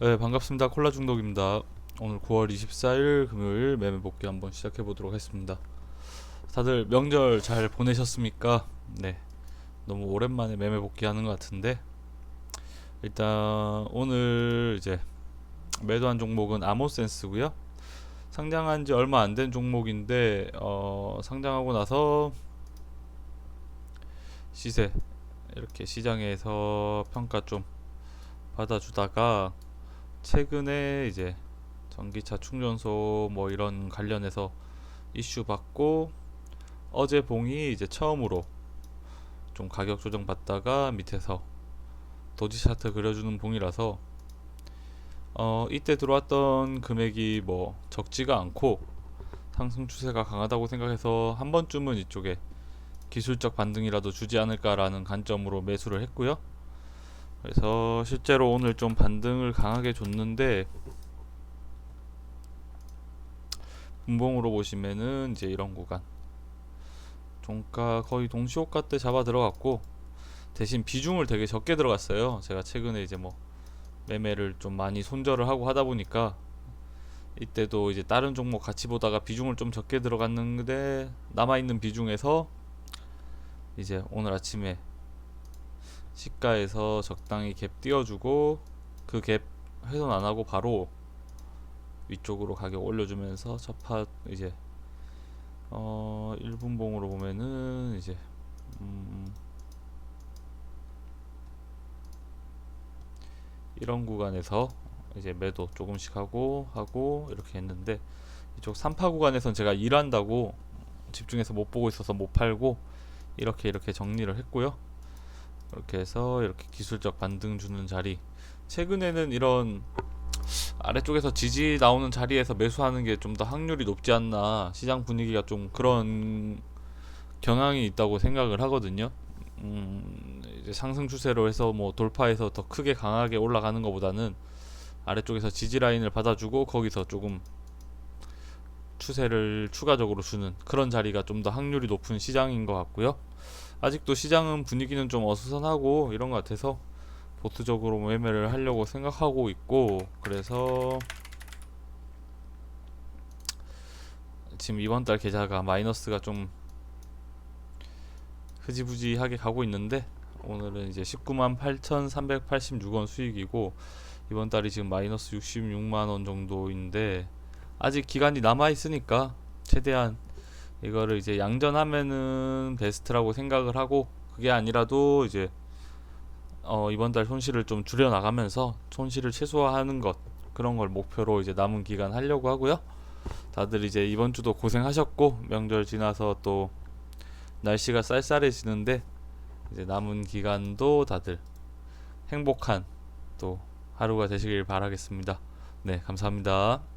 네, 반갑습니다. 콜라 중독입니다. 오늘 9월 24일 금요일 매매 복귀 한번 시작해 보도록 하겠습니다. 다들 명절 잘 보내셨습니까? 네. 너무 오랜만에 매매 복귀 하는 것 같은데 일단 오늘 이제 매도한 종목은 아모센스고요. 상장한 지 얼마 안 된 종목인데 어, 상장하고 나서 시세 이렇게 시장에서 평가 좀 받아주다가 최근에 이제 전기차 충전소 뭐 이런 관련해서 이슈 받고 어제 봉이 이제 처음으로 좀 가격 조정 받다가 밑에서 도지 차트 그려주는 봉이라서 어 이때 들어왔던 금액이 뭐 적지가 않고 상승 추세가 강하다고 생각해서 한 번쯤은 이쪽에 기술적 반등이라도 주지 않을까라는 관점으로 매수를 했고요. 그래서 실제로 오늘 좀 반등을 강하게 줬는데 분봉으로 보시면은 이제 이런 구간 종가 거의 동시호가 때 잡아 들어갔고 대신 비중을 되게 적게 들어갔어요. 제가 최근에 이제 뭐 매매를 좀 많이 손절을 하고 하다 보니까 이때도 이제 다른 종목 같이 보다가 비중을 좀 적게 들어갔는데 남아 있는 비중에서 이제 오늘 아침에 시가에서 적당히 갭 띄워주고 그 갭 훼손 안 하고 바로 위쪽으로 가격 올려주면서 첫파 이제 어 1분봉으로 보면은 이제 음 이런 구간에서 이제 매도 조금씩 하고 하고 이렇게 했는데 이쪽 3파 구간에선 제가 일한다고 집중해서 못 보고 있어서 못 팔고 이렇게 이렇게 정리를 했고요. 이렇게 해서 이렇게 기술적 반등 주는 자리 최근에는 이런 아래쪽에서 지지 나오는 자리에서 매수하는 게 좀 더 확률이 높지 않나 시장 분위기가 좀 그런 경향이 있다고 생각을 하거든요. 음, 이제 상승 추세로 해서 뭐 돌파해서 더 크게 강하게 올라가는 것보다는 아래쪽에서 지지 라인을 받아주고 거기서 조금 추세를 추가적으로 주는 그런 자리가 좀 더 확률이 높은 시장인 것 같고요. 아직도 시장은 분위기는 좀 어수선하고 이런 것 같아서 보수적으로 매매를 하려고 생각하고 있고 그래서 지금 이번 달 계좌가 마이너스가 좀 흐지부지하게 가고 있는데 오늘은 이제 19만 8,386원 수익이고 이번 달이 지금 마이너스 66만 원 정도인데 아직 기간이 남아 있으니까 최대한 이거를 이제 양전하면은 베스트라고 생각을 하고 그게 아니라도 이제 어 이번 달 손실을 좀 줄여 나가면서 손실을 최소화하는 것 그런 걸 목표로 이제 남은 기간 하려고 하고요. 다들 이제 이번 주도 고생하셨고 명절 지나서 또 날씨가 쌀쌀해지는데 이제 남은 기간도 다들 행복한 또 하루가 되시길 바라겠습니다. 네, 감사합니다.